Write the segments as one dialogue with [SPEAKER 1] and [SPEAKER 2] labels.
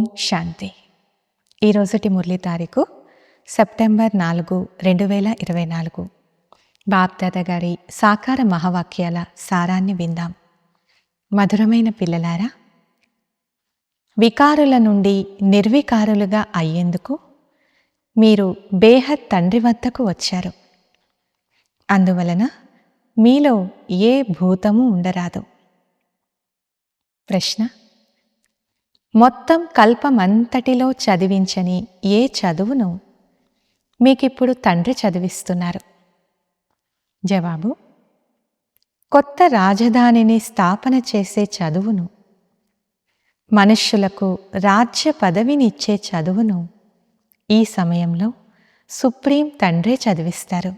[SPEAKER 1] ఓం శాంతి. ఈరోజుటి మురళి తారీఖు సెప్టెంబర్ నాలుగు రెండు వేల ఇరవై నాలుగు. బాప్దాద గారి సాకార మహావాక్యాల సారాన్ని విందాం. మధురమైన పిల్లలారా వికారుల నుండి నిర్వికారులుగా అయ్యేందుకు మీరు బేహద్ తండ్రి వద్దకు వచ్చారు. అందువలన మీలో ఏ భూతము ఉండరాదు. ప్రశ్న మొత్తం కల్పమంతటిలో చదివించని ఏ చదువును మీకిప్పుడు తండ్రి చదివిస్తున్నారు. జవాబు కొత్త రాజధానిని స్థాపన చేసే చదువును మనుష్యులకు రాజ్య పదవినిచ్చే చదువును ఈ సమయంలో సుప్రీం తండ్రే చదివిస్తారు.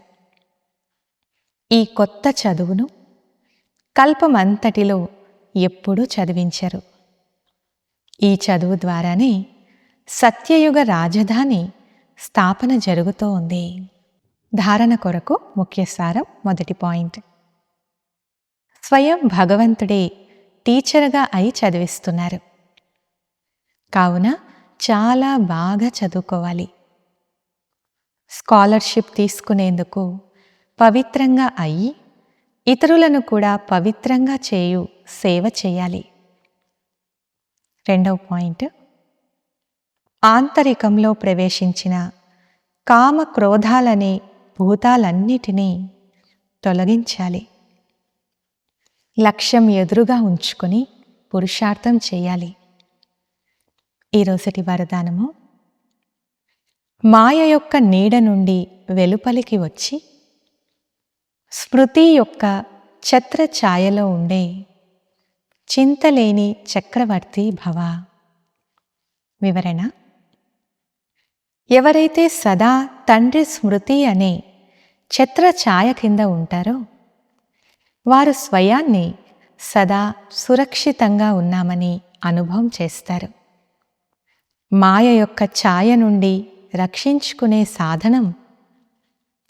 [SPEAKER 1] ఈ కొత్త చదువును కల్పమంతటిలో ఎప్పుడూ చదివించరు. ఈ చదువు ద్వారానే సత్యయుగ రాజధాని స్థాపన జరుగుతూ ఉంది. ధారణ కొరకు ముఖ్య సారం మొదటి పాయింట్. స్వయం భగవంతుడే టీచర్గా అయి చదివిస్తున్నారు. కావున చాలా బాగా చదువుకోవాలి. స్కాలర్షిప్ తీసుకునేందుకు పవిత్రంగా అయి ఇతరులను కూడా పవిత్రంగా చేయు సేవ చేయాలి. రెండవ పాయింట్. ఆంతరికంలో ప్రవేశించిన కామ క్రోధాలనే భూతాలన్నిటినీ తొలగించాలి. లక్ష్యం ఎదురుగా ఉంచుకొని పురుషార్థం చేయాలి. ఈరోజుటి వరదానము. మాయ యొక్క నీడ నుండి వెలుపలికి వచ్చి స్మృతి యొక్క ఛత్ర ఛాయలో ఉండే చింతలేని చక్రవర్తి భవ. వివరణ? ఎవరైతే సదా తండ్రి స్మృతి అనే ఛత్ర ఛాయ కింద ఉంటారో వారు స్వయాన్ని సదా సురక్షితంగా ఉన్నామని అనుభవం చేస్తారు. మాయ యొక్క ఛాయ నుండి రక్షించుకునే సాధనం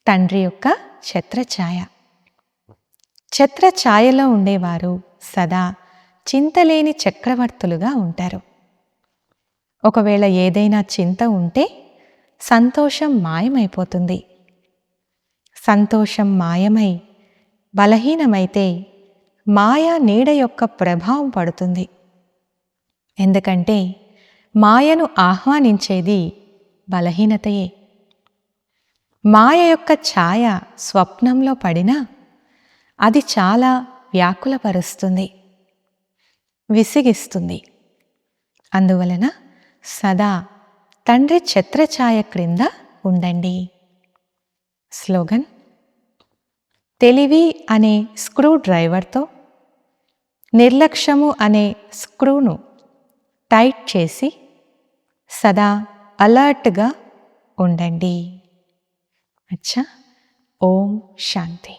[SPEAKER 1] తండ్రి యొక్క ఛత్రఛాయ. ఛత్రఛాయలో ఉండేవారు సదా చింతలేని చక్రవర్తులుగా ఉంటారు. ఒకవేళ ఏదైనా చింత ఉంటే సంతోషం మాయమైపోతుంది. సంతోషం మాయమై బలహీనమైతే మాయా నీడ యొక్క ప్రభావం పడుతుంది. ఎందుకంటే మాయను ఆహ్వానించేది బలహీనతయే. మాయ యొక్క ఛాయ స్వప్నంలో పడినా అది చాలా వ్యాకులపరుస్తుంది. విసిగిస్తుంది. అందువలన సదా తండ్రి ఛత్రఛాయ క్రింద ఉండండి. స్లోగన్ తెలివి అనే స్క్రూ డ్రైవర్తో నిర్లక్ష్యము అనే స్క్రూను టైట్ చేసి సదా అలర్ట్గా ఉండండి. అచ్చా ఓం శాంతి.